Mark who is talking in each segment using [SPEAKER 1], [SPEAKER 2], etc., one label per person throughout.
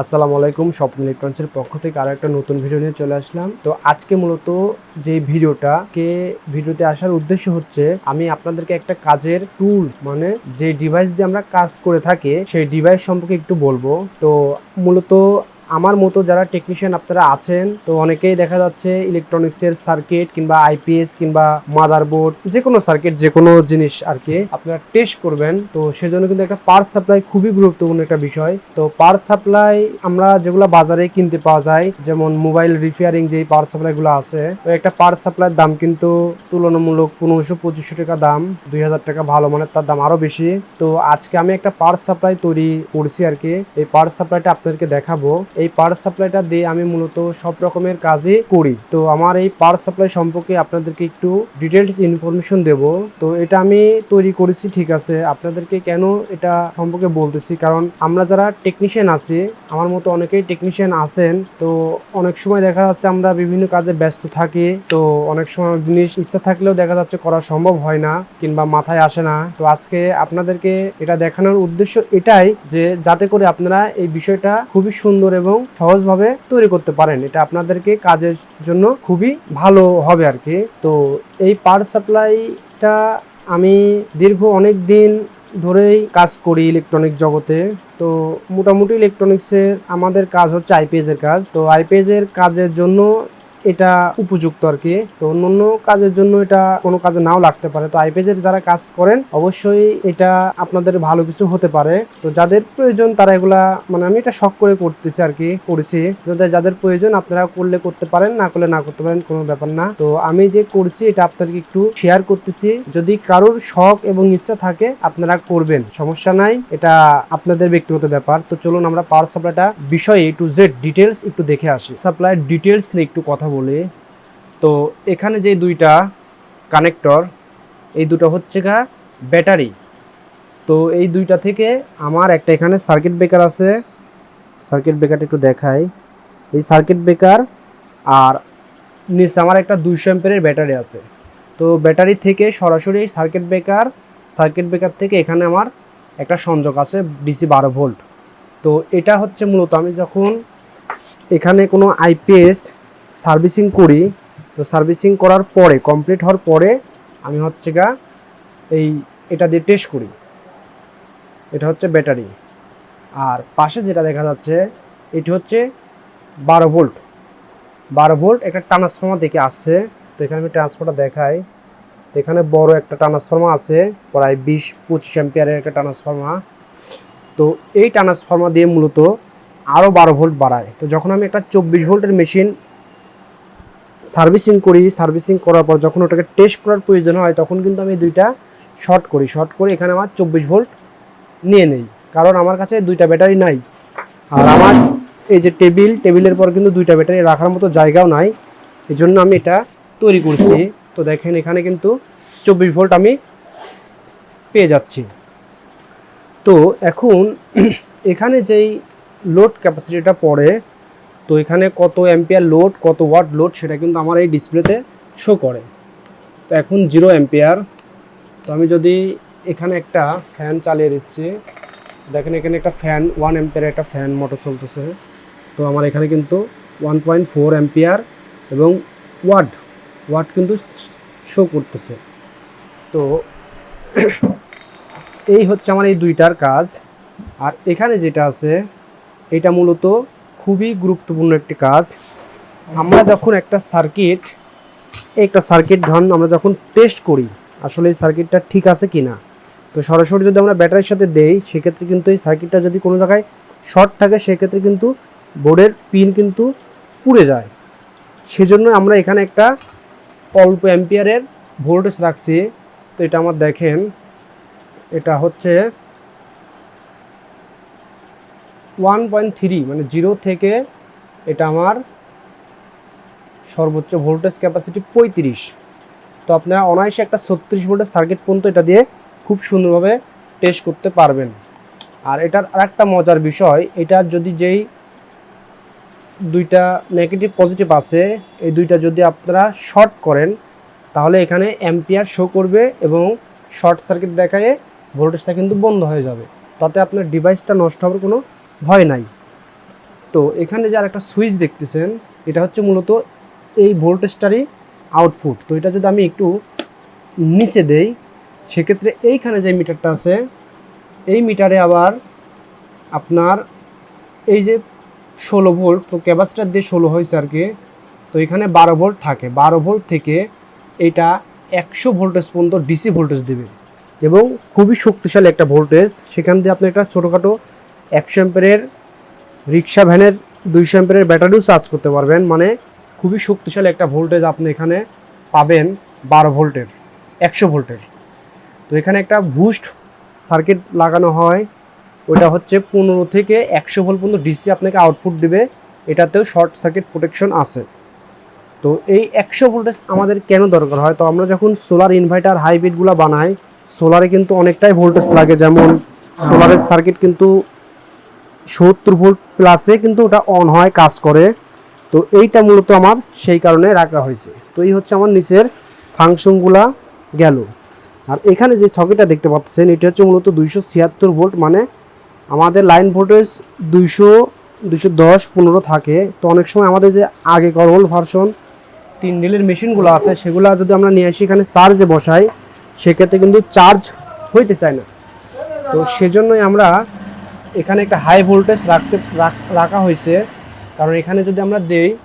[SPEAKER 1] আসসালামু আলাইকুম, স্বপ্ন ইলেকট্রনিক্সের পক্ষ থেকে আরও একটা নতুন ভিডিও নিয়ে চলে আসলাম। তো আজকে মূলত যে ভিডিওটা কে ভিডিওতে আসার উদ্দেশ্য হচ্ছে, আমি আপনাদেরকে একটা কাজের টুল মানে যে ডিভাইস দিয়ে আমরা কাজ করে থাকি, সেই ডিভাইস সম্পর্কে একটু বলব। তো মূলত আমার মতো যারা টেকনিশিয়ান আপনারা আছেন, তো অনেকেই দেখা যাচ্ছে ইলেকট্রনিক্সের সার্কিট কিংবা আইপিএস কিংবা মাদারবোর্ড যে কোনো সার্কিট যে কোনো জিনিস আর কি আপনারা টেস্ট করবেন। তো সেজন্য কিন্তু একটা পাওয়ার সাপ্লাই খুবই গুরুত্বপূর্ণ একটা বিষয়। তো পাওয়ার সাপ্লাই আমরা যেগুলো বাজারে কিনতে পাওয়া যায়, যেমন মোবাইল রিপেয়ারিং যে পাওয়ার সাপ্লাই গুলো আছে, তো একটা পাওয়ার সাপ্লাইয়ের দাম কিন্তু তুলনামূলক পনেরোশো পঁচিশশো টাকা দাম, দুই হাজার টাকা ভালো মানের তার দাম আরও বেশি। তো আজকে আমি একটা পাওয়ার সাপ্লাই তৈরি করছি আর কি এই পাওয়ার সাপ্লাইটা আপনাদেরকে দেখাবো। এই পাওয়ার সাপ্লাইটা দিয়ে আমি মূলত সব রকমের কাজই করি। তো আমার এই পাওয়ার সাপ্লাই সম্পর্কে আপনাদেরকে একটু ডিটেলস ইনফরমেশন দেব। তো এটা আমি তৈরি করেছি, ঠিক আছে। আপনাদেরকে কেন এটা সম্পর্কে বলতেছি? কারণ আমরা যারা টেকনিশিয়ান আছি, আমার মতো অনেকেই টেকনিশিয়ান আছেন, তো অনেক সময় দেখা যাচ্ছে আমরা বিভিন্ন কাজে ব্যস্ত থাকি, তো অনেক সময় জিনিস ইচ্ছা থাকলেও দেখা যাচ্ছে করা সম্ভব হয় না, কিংবা মাথায় আসে না। তো আজকে আপনাদেরকে এটা দেখানোর উদ্দেশ্য এটাই যে, যাতে করে আপনারা এই বিষয়টা খুবই সুন্দর এবং সহজভাবে তৈরি করতে পারেন। এটা আপনাদেরকে কাজের জন্য খুবই ভালো হবে আর কি তো এই পার সাপ্লাইটা আমি দীর্ঘ অনেক দিন ধরেই কাজ করি ইলেকট্রনিক জগতে। তো মোটামুটি ইলেকট্রনিক্সের আমাদের কাজ হচ্ছে আইপিএস এর কাজ। তো আইপিএস এর কাজের জন্য এটা উপযুক্ত আর কি। তো অন্য অন্য কাজের জন্য এটা কোনো কাজে নাও লাগতে পারে। তো আইপিএস এর যারা কাজ করেন, অবশ্যই এটা আপনাদের ভালো কিছু হতে পারে। তো যাদের প্রয়োজন তারা এগুলা মানে আমি এটা শখ করে করতেছি আর কি, করেছি। যাদের প্রয়োজন আপনারা করলে করতে পারেন, না করলে না করতে পারেন কোনো ব্যাপার না। তো আমি যে করছি এটা আপনাদেরকে একটু শেয়ার করতেছি। যদি কারোর শখ এবং ইচ্ছা থাকে আপনারা করবেন, সমস্যা নাই। এটা আপনাদের ব্যক্তিগত ব্যাপার। তো চলুন আমরা পাওয়ার সাপ্লাইটা বিষয়ে টু জেড ডিটেলস একটু দেখে আসি। সাপ্লাইয়ের ডিটেলস নিয়ে একটু কথা বলি। তো এখানে যে দুইটা কানেক্টর এই দুটো হচ্ছে গা ব্যাটারি। তো এই দুইটা থেকে আমার একটা এখানে সার্কিট ব্রেকার আছে। সার্কিট ব্রেকারটা একটু দেখাই। এই সার্কিট ব্রেকার আর নিচে আমার একটা দুইশো অ্যাম্পের ব্যাটারি আছে। তো ব্যাটারি থেকে সরাসরি সার্কিট ব্রেকার সার্কিট ব্রেকার থেকে এখানে আমার একটা সংযোগ আছে ডিসি বারো ভোল্ট তো এটা হচ্ছে মূলত আমি যখন এখানে কোনো আইপিএস সার্ভিসিং করি, তো সার্ভিসিং করার পরে কমপ্লিট হওয়ার পরে আমি হচ্ছে গা এই এটা দিয়ে টেস্ট করি। এটা হচ্ছে ব্যাটারি আর পাশে যেটা দেখা যাচ্ছে, এটি হচ্ছে বারো ভোল্ট বারো ভোল্ট একটা ট্রান্সফর্মার থেকে আসছে, তো এখানে আমি ট্রান্সফারটা দেখাই। তো এখানে বড় একটা ট্রান্সফর্মার আছে, প্রায় বিশ, পঁচিশ অ্যাম্পিয়ারের একটা ট্রান্সফর্মার তো এই ট্রান্সফর্মার দিয়ে মূলত আরও বারো ভোল্ট বাড়ায়। তো যখন আমি একটা চব্বিশ ভোল্টের মেশিন সার্ভিসিং করি, সার্ভিসিং করার পর যখন ওটাকে টেস্ট করার প্রয়োজন হয়, তখন কিন্তু আমি দুইটা শর্ট করি। শর্ট করে এখানে আমার চব্বিশ ভোল্ট নিয়ে নেই। কারণ আমার কাছে দুইটা ব্যাটারি নাই। আর আমার এই যে টেবিল টেবিলের পর কিন্তু দুইটা ব্যাটারি রাখার মতো জায়গাও নাই। এই জন্য আমি এটা তৈরি করছি। তো দেখেন, এখানে কিন্তু চব্বিশ ভোল্ট আমি পেয়ে যাচ্ছি। তো এখন এখানে যেই লোড ক্যাপাসিটিটা পড়ে তো এখানে কত অ্যাম্পিয়ার লোড, কত ওয়াট লোড সেটা কিন্তু আমার এই ডিসপ্লেতে শো করে। তো এখন জিরো অ্যাম্পিয়ার। তো আমি যদি এখানে একটা ফ্যান চালিয়ে দিচ্ছি, দেখেন এখানে একটা ফ্যান ওয়ান অ্যাম্পিয়ার একটা ফ্যান মোটর চলতেছে। তো আমার এখানে কিন্তু ওয়ান পয়েন্ট ফোর অ্যাম্পিয়ার এবং ওয়াট ওয়াট কিন্তু শো করতেছে। তো এই হচ্ছে আমার এই দুইটার কাজ। আর এখানে যেটা আছে, এটা মূলত খুবই গুরুত্বপূর্ণ একটি কাজ। আমরা যখন একটা সার্কিট একটা সার্কিট ধরুন, আমরা যখন টেস্ট করি, আসলে এই সার্কিটটা ঠিক আছে কি না তো সরাসরি যদি আমরা ব্যাটারির সাথে দেই, সেক্ষেত্রে কিন্তু এই সার্কিটটা যদি কোনো জায়গায় শর্ট থাকে, সেক্ষেত্রে কিন্তু বোর্ডের পিন কিন্তু পুড়ে যায়। সেজন্য আমরা এখানে একটা অল্প অ্যাম্পিয়ারের ভোল্টেজ রাখছি। তো এটা আমার দেখেন, এটা হচ্ছে ওয়ান পয়েন্ট থ্রি মানে জিরো থেকে এটা আমার সর্বোচ্চ ভোল্টেজ ক্যাপাসিটি পঁয়ত্রিশ। তো আপনারা অনায়াসে একটা ছত্রিশ ভোল্টের সার্কিট পর্যন্ত এটা দিয়ে খুব সুন্দরভাবে টেস্ট করতে পারবেন। আর এটার আরেকটা মজার বিষয় এটার যদি যেই দুইটা নেগেটিভ পজিটিভ আছে, এই দুইটা যদি আপনারা শর্ট করেন, তাহলে এখানে অ্যাম্পিয়ার শো করবে এবং শর্ট সার্কিট দেখায় ভোল্টেজটা কিন্তু বন্ধ হয়ে যাবে। তাতে আপনার ডিভাইসটা নষ্ট হওয়ার কোনো ভয় নাই। তো এখানে যে আর একটা সুইচ দেখতেছেন, এটা হচ্ছে মূলত এই ভোল্টেজটারই আউটপুট তো এটা যদি আমি একটু নিচে দেই, সেক্ষেত্রে এইখানে যে মিটারটা আছে, এই মিটারে আবার আপনার এই যে ষোলো ভোল্ট তো ক্যাপাসিটার দিয়ে ষোলো হয়েছে আর কি, তো এখানে বারো ভোল্ট থাকে। বারো ভোল্ট থেকে এটা একশো ভোল্টেজ পর্যন্ত ডিসি ভোল্টেজ দেবে। এবং খুবই শক্তিশালী একটা ভোল্টেজ সেখান দিয়ে আপনি একটা ছোটোখাটো একশো অ্যাম্পেরের রিক্সা ভ্যানের দুইশো অ্যাম্পেরের ব্যাটারিও চার্জ করতে পারবেন। মানে খুবই শক্তিশালী একটা ভোল্টেজ আপনি এখানে পাবেন বারো ভোল্টের, একশো ভোল্টের। তো এখানে একটা বুস্ট সার্কিট লাগানো হয়। ওটা হচ্ছে পনেরো থেকে একশো ভোল্ট পর্যন্ত ডিসি আপনাকে আউটপুট দেবে। এটাতেও শর্ট সার্কিট প্রোটেকশন আছে। তো এই একশো ভোল্টেজ আমাদের কেন দরকার হয়? তো আমরা যখন সোলার ইনভার্টার হাইব্রিডগুলো বানাই সোলারে কিন্তু অনেকটাই ভোল্টেজ লাগে। যেমন সোলারের সার্কিট কিন্তু সত্তর ভোল্ট প্লাসে কিন্তু ওটা অন হয়, কাজ করে। তো এইটা মূলত আমার সেই কারণে রাখা হয়েছে। তো এই হচ্ছে আমার নিচের ফাংশনগুলা গেল আর এখানে যে সকেটটা দেখতে পাচ্ছেন, এটা হচ্ছে মূলত দুইশো ছিয়াত্তর ভোল্ট মানে আমাদের লাইন ভোল্টেজ দুইশো দুইশো দশ, পনেরো থাকে। তো অনেক সময় আমাদের যে আগেকার ওল্ড ভার্সন তিন নীলের মেশিনগুলো আছে, সেগুলো যদি আমরা নিয়ে আসি, এখানে চার্জে বসাই, সেক্ষেত্রে কিন্তু চার্জ হইতে চায় না। তো সেজন্যই আমরা এখানে একটা হাই ভোল্টেজ রাখতে, রাখ- হয়েছে। কারণ এখানে যদি আমরা দেই,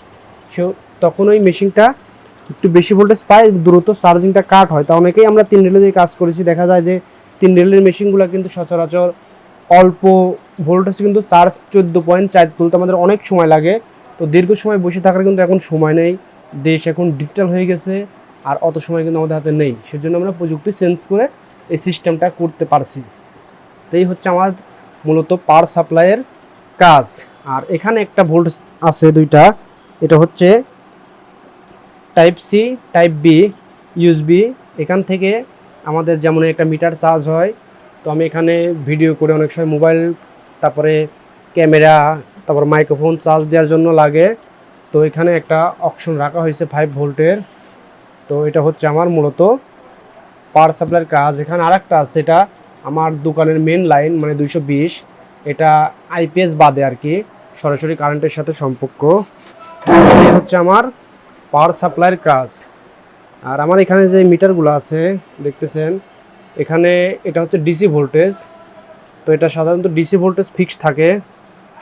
[SPEAKER 1] সে তখন ওই মেশিনটা একটু বেশি ভোল্টেজ পায়, দ্রুত চার্জিংটা কাট হয়। তা অনেকেই আমরা তিন রেলে দিয়ে কাজ করেছি। দেখা যায় যে তিন রেলের মেশিনগুলো কিন্তু সচরাচর অল্প ভোল্টেজ কিন্তু চার্জ চোদ্দ পয়েন্ট চার তুলতে আমাদের অনেক সময় লাগে। তো দীর্ঘ সময় বসে থাকার কিন্তু এখন সময় নেই। দেশ এখন ডিজিটাল হয়ে গেছে, আর অত সময় কিন্তু আমাদের হাতে নেই। সেজন্য আমরা প্রযুক্তি চেঞ্জ করে এই সিস্টেমটা করতে পারছি। তো এই হচ্ছে আমার মূলত পাওয়ার সাপ্লাইয়ের কাজ। আর এখানে একটা ভোল্ট আছে দুইটা। এটা হচ্ছে type C, type B, USB. এখান থেকে আমাদের যেমন একটা মিটার চার্জ হয়, তো আমি এখানে ভিডিও করে অনেক সময় মোবাইল, তারপরে ক্যামেরা, তারপর মাইক্রোফোন চার্জ দেওয়ার জন্য লাগে। তো এখানে একটা অপশন রাখা হয়েছে ফাইভ ভোল্টের। তো এটা হচ্ছে আমার মূলত পাওয়ার সাপ্লাইয়ের কাজ। এখানে আরেকটা আছে, এটা আমার দোকানের মেন লাইন মানে দুইশো বিশ, এটা আইপিএস বাদে আর কি, সরাসরি কারেন্টের সাথে সম্পর্ক। হচ্ছে আমার পাওয়ার সাপ্লাইয়ের কাজ। আর আমার এখানে যে মিটারগুলো আছে, দেখতেছেন, এখানে এটা হচ্ছে ডিসি ভোল্টেজ তো এটা সাধারণত ডিসি ভোল্টেজ ফিক্স থাকে।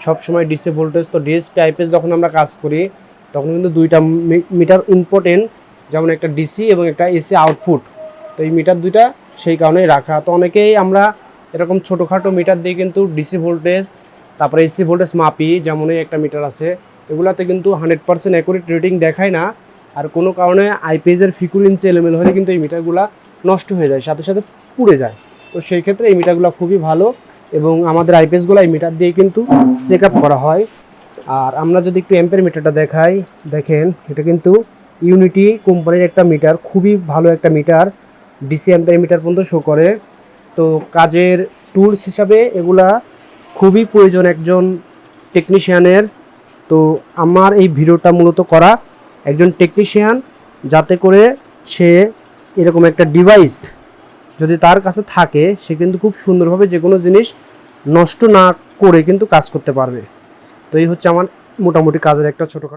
[SPEAKER 1] সব সময় ডিসি ভোল্টেজ তো ডিএসপি আইপিএস যখন আমরা কাজ করি, তখন কিন্তু দুইটা মিটার ইম্পর্টেন্ট যেমন একটা ডিসি এবং একটা এসি আউটপুট তো এই মিটার দুইটা সেই কারণেই রাখা। তো অনেকেই আমরা এরকম ছোটোখাটো মিটার দিয়ে কিন্তু ডিসি ভোল্টেজ তারপরে এসি ভোল্টেজ মাপি যেমন এই একটা মিটার আছে। এগুলাতে কিন্তু হান্ড্রেড পার্সেন্ট অ্যাকুরেট রেটিং দেখায় না। আর কোনো কারণে আইপিএসের ফিকুরেন্সি এলেমেল হলে কিন্তু এই মিটারগুলো নষ্ট হয়ে যায়, সাথে সাথে পুড়ে যায়। তো সেই ক্ষেত্রে এই মিটারগুলো খুবই ভালো এবং আমাদের আইপিএসগুলো এই মিটার দিয়ে কিন্তু চেক আপ করা হয়। আর আমরা যদি একটু অ্যাম্পের মিটারটা দেখাই, দেখেন, এটা কিন্তু ইউনিটি কোম্পানির একটা মিটার, খুবই ভালো একটা মিটার। ডিসি অ্যাম্পের মিটার পর্যন্ত শো করে। তো কাজের টুলস হিসাবে এগুলা খুবই প্রয়োজন একজন টেকনিশিয়ানের তো আমার এই ভিডিওটা মূলত করা একজন টেকনিশিয়ান যাতে করে সে এরকম একটা ডিভাইস যদি তার কাছে থাকে, সে কিন্তু খুব সুন্দরভাবে যে কোনো জিনিস নষ্ট না করে কিন্তু কাজ করতে পারবে। তো এই হচ্ছে আমার মোটামুটি কাজের একটা ছোটোখাটো